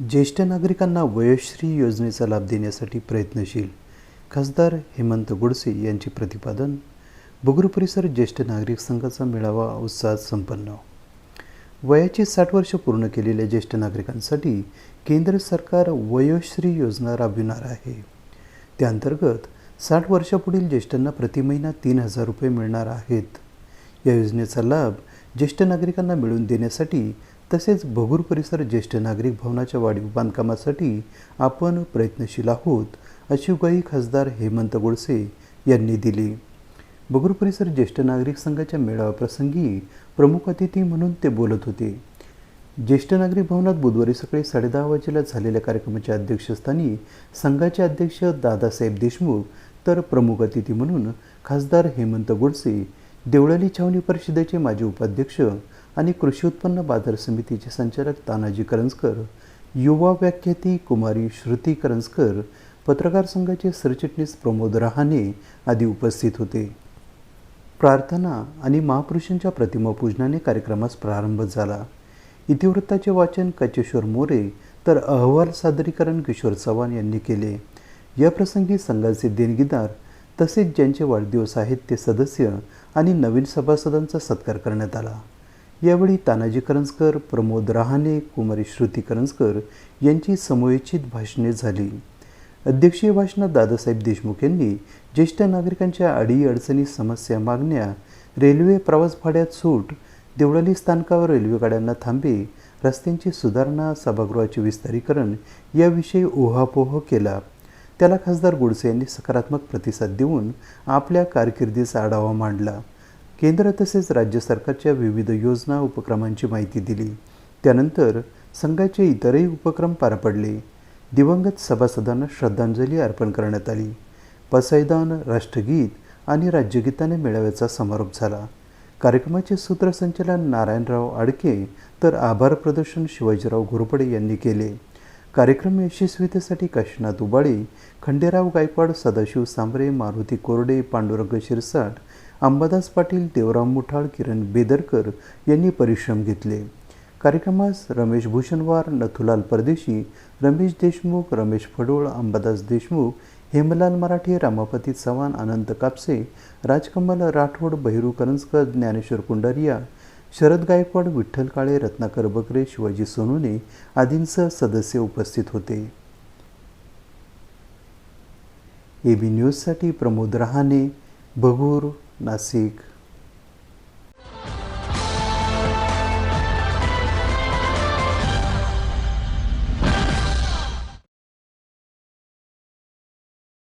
ज्येष्ठ नागरिकांना वयोश्री योजनेचा लाभ देण्यासाठी प्रयत्नशील खासदार हेमंत गोडसे यांचे प्रतिपादन बुगरू परिसर ज्येष्ठ नागरिक संघाचा मेळावा उत्साहात संपन्न. वयाची साठ वर्ष पूर्ण केलेल्या ज्येष्ठ नागरिकांसाठी केंद्र सरकार वयोश्री योजना राबविणार आहे. त्याअंतर्गत साठ वर्षापुढील ज्येष्ठांना प्रति महिना तीन हजार रुपये मिळणार आहेत. या योजनेचा लाभ ज्येष्ठ नागरिकांना मिळवून देण्यासाठी तसेच भगूर परिसर ज्येष्ठ नागरिक भवनाच्या वाढीव बांधकामासाठी आपण प्रयत्नशील आहोत अशी ग्वाही खासदार हेमंत गोडसे यांनी दिली. बगूर परिसर ज्येष्ठ नागरिक संघाच्या मेळाव्याप्रसंगी प्रमुख अतिथी म्हणून ते बोलत होते. ज्येष्ठ नागरिक भवनात बुधवारी सकाळी साडेदहा वाजेला झालेल्या कार्यक्रमाच्या अध्यक्षस्थानी संघाचे अध्यक्ष दादासाहेब देशमुख तर प्रमुख अतिथी म्हणून खासदार हेमंत गोडसे देवळाली छावणी परिषदेचे माजी उपाध्यक्ष आणि कृषी उत्पन्न बाजार समितीचे संचालक तानाजी करंजकर युवा व्याख्याती कुमारी श्रुती करंजकर पत्रकार संघाचे सरचिटणीस प्रमोद रहाणे आदी उपस्थित होते. प्रार्थना आणि महापुरुषांच्या प्रतिमा पूजनाने कार्यक्रमास प्रारंभ झाला. इतिवृत्ताचे वाचन कचेश्वर मोरे तर अहवाल सादरीकरण किशोर चव्हाण यांनी केले. या प्रसंगी संघाचे देणगीदार तसेच ज्यांचे वाढदिवस आहेत ते सदस्य आणि नवीन सभासदांचा सत्कार करण्यात आला. यावेळी तानाजी करंजकर प्रमोद रहाणे कुमारी श्रुती करंजकर यांची समयोचित भाषणे झाली. अध्यक्षीय भाषणात दादासाहेब देशमुख यांनी ज्येष्ठ नागरिकांच्या अडीअडचणी समस्या मागण्या रेल्वे प्रवास भाड्यात सूट देवळाली स्थानकावर रेल्वे गाड्यांना थांबे रस्त्यांची सुधारणा सभागृहाचे विस्तारीकरण याविषयी ओहापोह केला. त्याला खासदार गोडसे यांनी सकारात्मक प्रतिसाद देऊन आपल्या कारकिर्दीचा आढावा मांडला. केंद्र तसेच राज्य सरकारच्या विविध योजना उपक्रमांची माहिती दिली. त्यानंतर संघाचे इतरही उपक्रम पार पडले. दिवंगत सभासदांना श्रद्धांजली अर्पण करण्यात आली. पसायदान राष्ट्रगीत आणि राज्यगीताने मेळाव्याचा समारोप झाला. कार्यक्रमाचे सूत्रसंचालन नारायणराव आडके तर आभार प्रदर्शन शिवाजीराव घोरपडे यांनी केले. कार्यक्रम यशस्वीतेसाठी काशीनाथ उबाळे खंडेराव गायकवाड सदाशिव सांबरे मारुती कोरडे पांडुरंग शिरसाट अंबादास पाटील देवराम मुठाळ किरण बेदरकर यांनी परिश्रम घेतले. कार्यक्रमास रमेश भूषणवार नथुलाल परदेशी रमेश देशमुख रमेश फडोळ अंबादास देशमुख हेमलाल मराठे रामापती चव्हाण अनंत कापसे राजकमल राठोड बहिरू करंजकर ज्ञानेश्वर कुंडारिया शरद गायकवाड विठ्ठल काळे रत्नाकर बकरे शिवाजी सोनूने आदींसह सदस्य उपस्थित होते. ए बी न्यूजसाठी प्रमोद रहाणे भगूर Nasik.